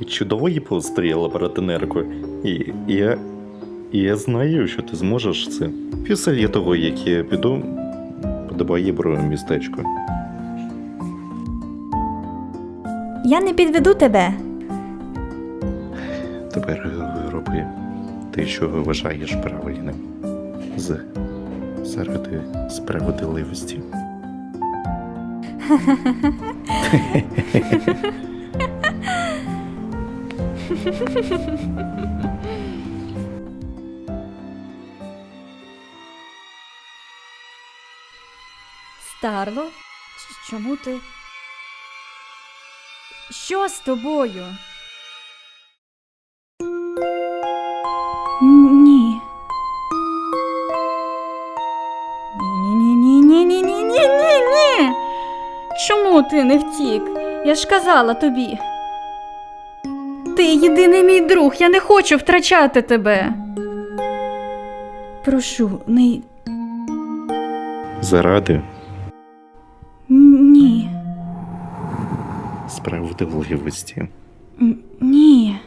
Чудово її постріла братинерко. І і я. і я знаю, що ти зможеш це. Після того, як я піду, подобає бро містечко. Я не підведу тебе. Тепер роби те, що вважаєш правильним. З... Заради справедливості. Старло? Чому ти? Що з тобою? Чому ти не втік? Я ж казала тобі. Ти єдиний мій друг, я не хочу втрачати тебе. Прошу, не. Заради Ні. справедливості. М, Ні.